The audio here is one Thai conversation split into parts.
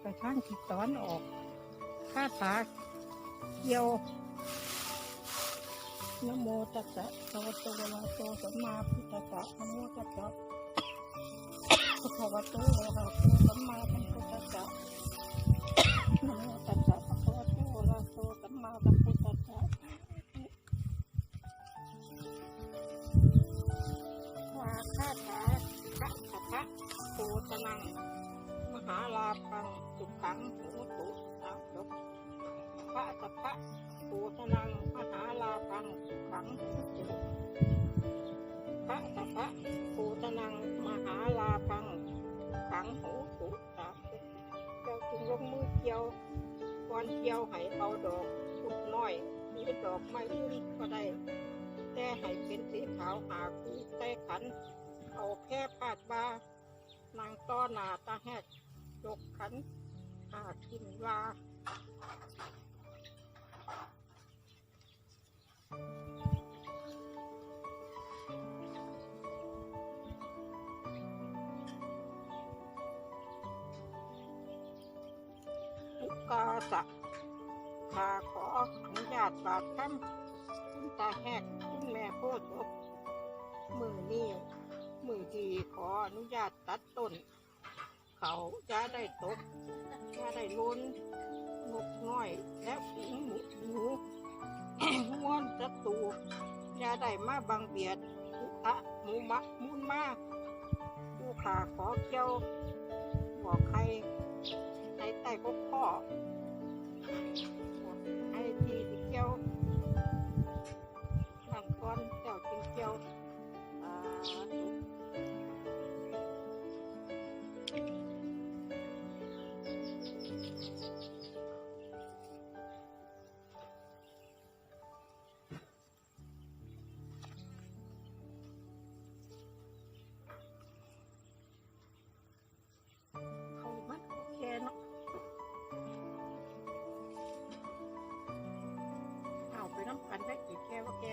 ไปทางทิศตะวันออกคาถาเกี่ยวนโมตัสสะภะวะโตอะระหะโตสัมมาพุทธัสสะนะโมตัสสะภะคะวะโตอะระหะโตสัมมาสัมพุทธัสสะนะโมตัสสะภะคะวะโตอะระหะโตสัมมาสัมพุทธัสสะวาคาถาพระสัพพะโพตะนังาลาพังสุขังโหตุสามจบพระสัพพะโพธนังมหาลาพังสุขังโหตุพระสัพพะโพธนังมหาลาพังสุขังโหตุสามจบเจ้าจึงลงมือเกี่ยวก่อนเกี่ยวให้เอาดอกทุกน้อยหรือดอกไม้อื่นก็ได้ แต่ให้เป็นสีขาวหาคู่แต่ขัน เอาแค่ปาดบานางต้อหนาตาแหก ยกขันหาขึ้นว่าอุกาสะข้าขออนุญาตบาดคำคุณตาแหกคุณแม่โพธิ์ศพมือนี้มือทีขออนุญาตตัดต้น เขาจะได้ตกจะได้ล้นนกน้อย และฝูหมูหมูม้วนศัตรูจะได้มาบังเบียดอุอะหมูมะมุนมาผู้ขาขอเกี่ยวบอกใครในใต้กบพ่อบอกให้ที่ที่เกี่ยวนั่นก่อนเจ้าจึงเกี่ยวสาธุเขา กันได้กี่แก้วว่าแก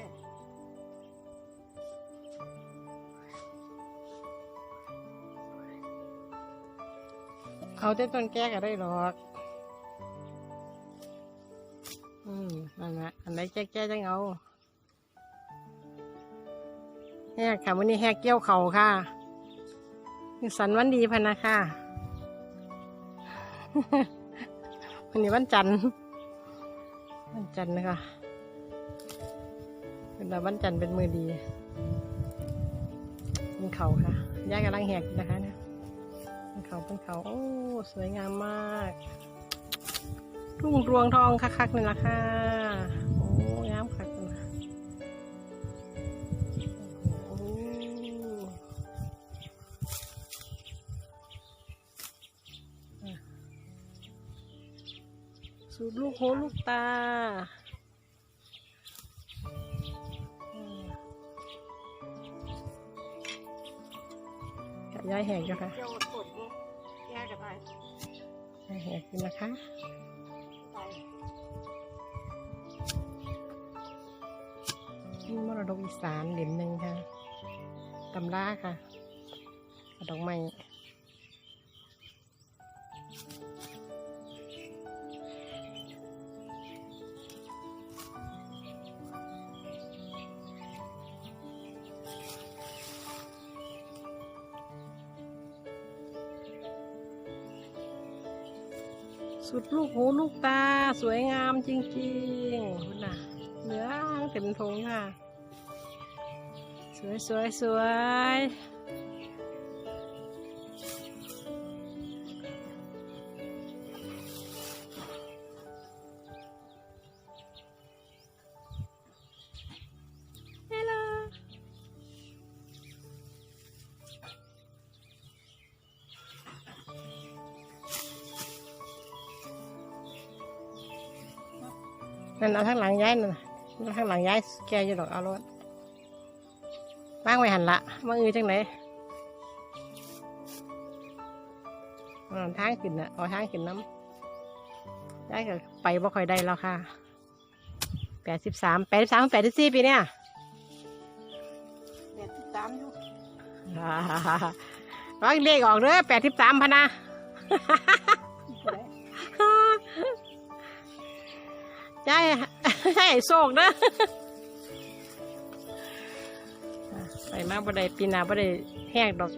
เอาแต่ต้นแก้ก็ได้หรอก อืมนั่นแหะอันไหนแก้แก้จังเอาแหกค่ะวันนี้แหกเกี้ยวเขาค่ะสันวันดีพะนะค่ะวันนี้วันจันทร์วันจันทร์นะคะ เป็นวันจันทร์เป็นมือดีเป็นเขาค่ะย่ากำลังแหกนะคะเนี่ยเป็นเขาเป็นเขาโอ้สวยงามมากทุ่งรวงทองคักๆนี่ละค่ะโอ้งามคักเลยโอ้อะสูตรลูกโหลูกตา ยายแหกอยู่ค่ะเจ้าสดแยกกันได้ยายแหกอยู่นะคะไปนี่มรดกอีสานเหรียญหนึ่งค่ะตำราค่ะ ดอกไม้ สุดลูกหูลูกตาสวยงามจริงๆคุณน่ะเหลืองเต็มทงค่ะ สวยสวยสวย นั่นเอาทั้งหลังย้ายนั่นน่ะเอาทั้งหลังย้ายแกอยู่ดอกเอารถว่างไว้หันละว่าอือจังไหนอ่าทางขึ้นน่ะเอาทางขึ้นน้ำได้ก็ไปบ่ค่อยได้แล้วค่ะแปดสิบสามแปดสิบสามแปดสิบสี่ปีเนี่ยแปดสิบสามอยู่ว่างเลขออกเด้อแปดสิบสามพะนะ ใดยายให้โศกนะไปมาบ่ได้ปีหนาบ่ได้แห้งดอก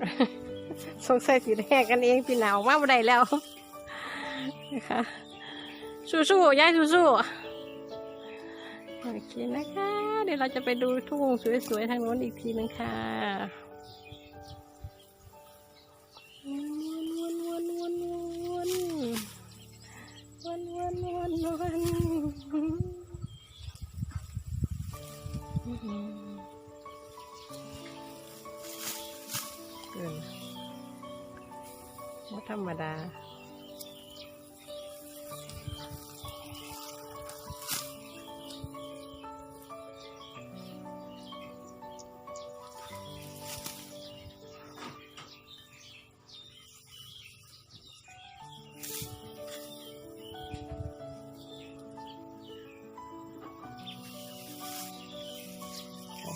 สงสัยสิแห้งกันเองปีหนาออกมาบ่ได้แล้วนะคะสู้ๆยายสู้ๆโอเคนะคะ เดี๋ยวเราจะไปดูทุ่งสวยๆทางโน้นอีกทีนึงค่ะ รมดา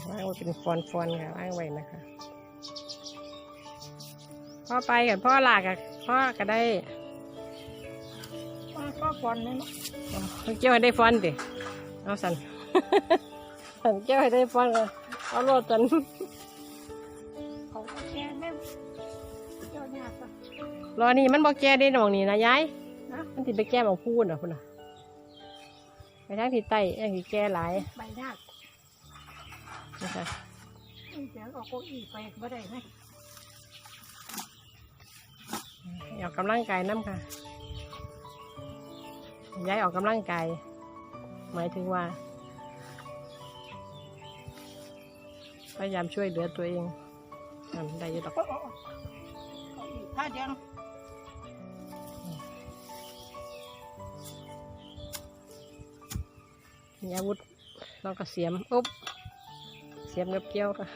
ว่างไว้เป็นฟอนฟอนค่ะว่างไว้นะคะ พ่อไปกับพ่อหลากกับ พ่อก็ได้ว่าก็ฟอนนี่เนาะเอาเจ้าให้ได้ฟอนดิเอาสันสันเจ้าให้ได้ฟอนเลยเอาโลดสันเขาก็แก่แม่เจ้าเนี่ยก็รอนี่มันบอกแก้ได้หนองนี่นะยายนะมันติไปแก้บอกพูดอะคุณน่ะไปทางที่ใต้ยังที่แก้หลายใบหน้านะคะเสียงออกโก้อีไปบ่ได้ไหม ออกกำลังกายน้ำค่ะยายออกกำลังกาย หมายถึงว่า พยายามช่วยเหลือตัวเองทำได้อยังดอกโอ้โอ้โอ้อีถ้าเดียวมีอาวุธเราก็เสียมอุ๊บเสียมกับเกี้ยวค่ะ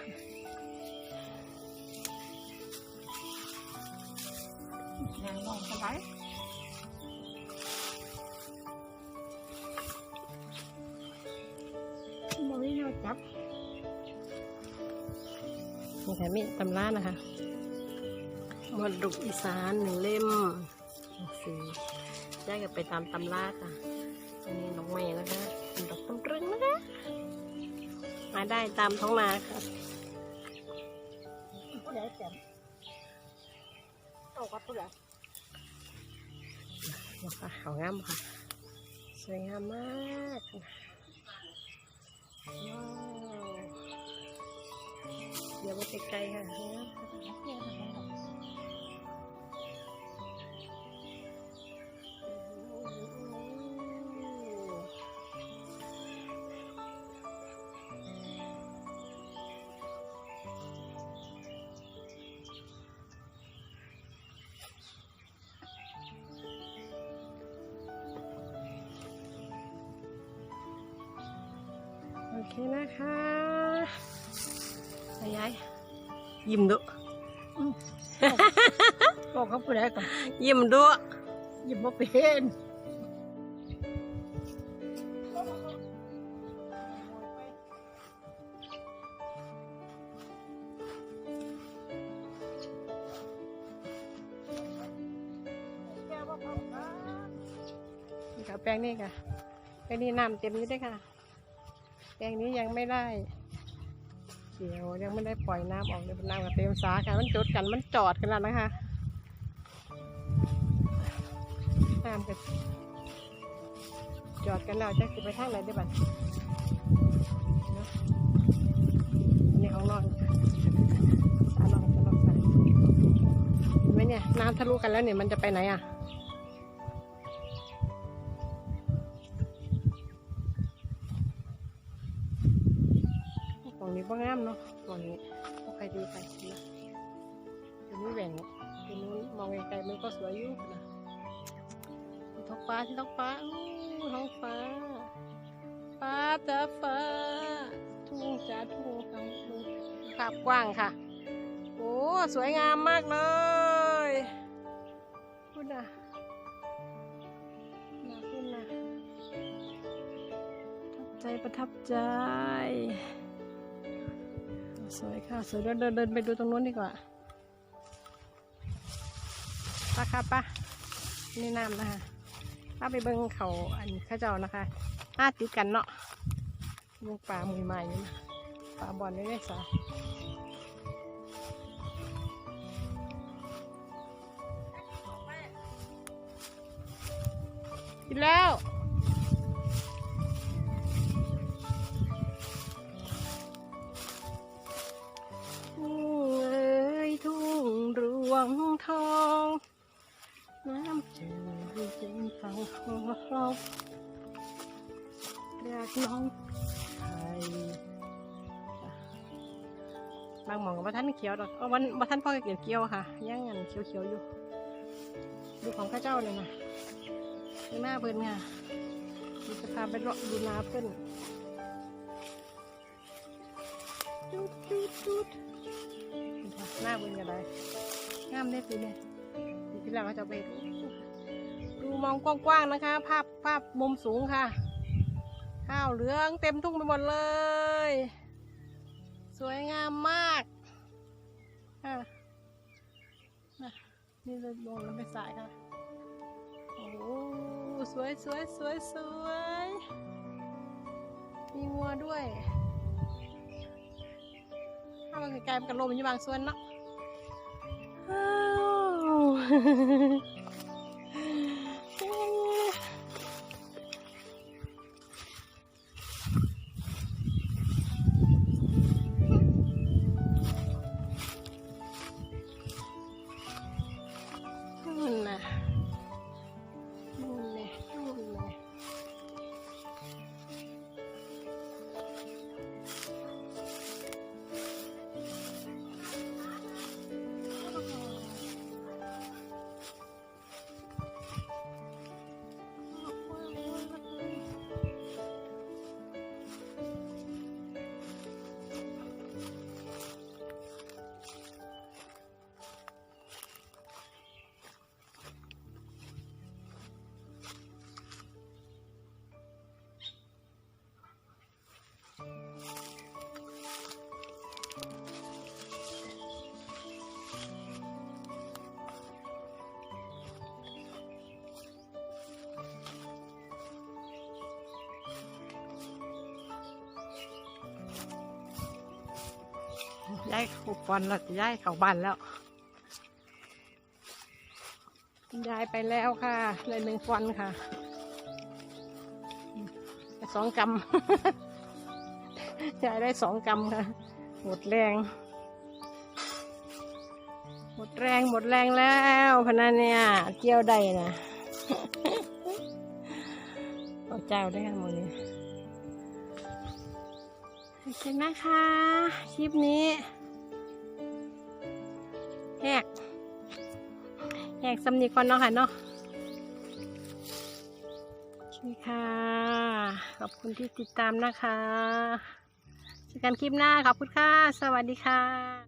นางมองสบายบ่มีแนวจับมีแถมมีตำรานะคะมรดกอีสานหนึ่งเล่มสี่ย้ายกันไปตามตำราค่ะ อันนี้ดอกไม้นะคะเป็นดอกตำรึงนะคะ มาได้ตามท้องนาค่ะผู้ใดจับเอากับผู้ใด ดอกค่ะเขางามค่ะ สวยงามมากค่ะว้าวเดี๋ยวไปไกลๆค่ะงาม เคนะคะไปย้ายยิ้มดุบอกกับผู้ใดก่อนยิ้มดุหยิบบ่เป็นนี่ค่ะแปลงนี่ค่ะแปลงนี้น้ำเต็มอยู่ด้วยค่ะ แปลงนี้ยังไม่ได้ เดี๋ยวยังไม่ได้ปล่อยน้ำออกเลยน้ำกับเต็มสาค่ะมันจดกันมันจอดกันแล้วนะคะน้ำกันจอดกันแล้วจะสิไปทางไหนได้บ้างเนาะอันนี้ของนอนสานอนจะนอนใส่เห็นไหมเนี่ยน้ำทะลุกันแล้วเนี่ยมันจะไปไหนอะ นี้บ่งามเนาะตรงนี้บ่ใครดีไปนะตรงนี้แหว่งตรงนู้นมองไกลๆมันก็สวยอยู่นะท้องฟ้าที่ท้องฟ้าอู้ท้องฟ้าฟ้าจ้าฟ้าทุ่งจ้าทุ่งท้องทุ่งภาพกว้างค่ะ โอ้สวยงามมากเลยคุณนะนะคุณนะประทับใจประทับใจ สวยค่ะ สวยเดินเดินไปดูตรงนู้นดีกว่าป้าค่ะป้าในน้ำนะคะถ้าไปเบิ้งเขาอันข้าเจ้านะคะห้าติดกันเนาะลูกปลาหมือใหม่นี่นะปลาบอลนี่ได้สากินแล้ว ของเราเรียกน้องไทยบางหมองกับท่านเขียวดอกเอาวันบัท่านพ่อเกี่ยวเกี่ยวค่ะย่างเงินเขียวๆอยู่ดูของข้าเจ้าเลยนะดูหน้าเพิ่นค่ะดูจะพาไปเลาะดูนาเพิ่นจุดจุดจุดหน้าเบิ่งกันเลยงามได้ปีเนี่ยปีที่แล้วเราจะไปดู ดูมองกว้างๆนะคะ ภาพภาพมุมสูงค่ะ ข้าวเหลืองเต็มทุ่งไปหมดเลย สวยงามมากอะนี่เราลงแล้วไปสายค่ะโอ้สวยสวยสวยสวยมีวัวด้วยถ้ามันไกลๆมันกันลมอยู่บางส่วนเนาะ ย้ายข้าฟอนแล้วย้ายเข้าบ้านแล้วย้ายไปแล้วค่ะเลยหนึ่งฟอนค่ะสองกำย้ายได้สองกำค่ะ หมดแรง หมดแรงหมดแรงแล้วพนันเนี่ยเกี่ยวได้นะเอาเจ้าได้กันหมดนี้โอเคนะคะ คลิปนี้ กสำนีก่อนเนาะค่ะเนาะโอเคค่ะ ขอบคุณที่ติดตามนะคะเจอกันคลิปหน้าขอบคุณค่ะ สวัสดีค่ะ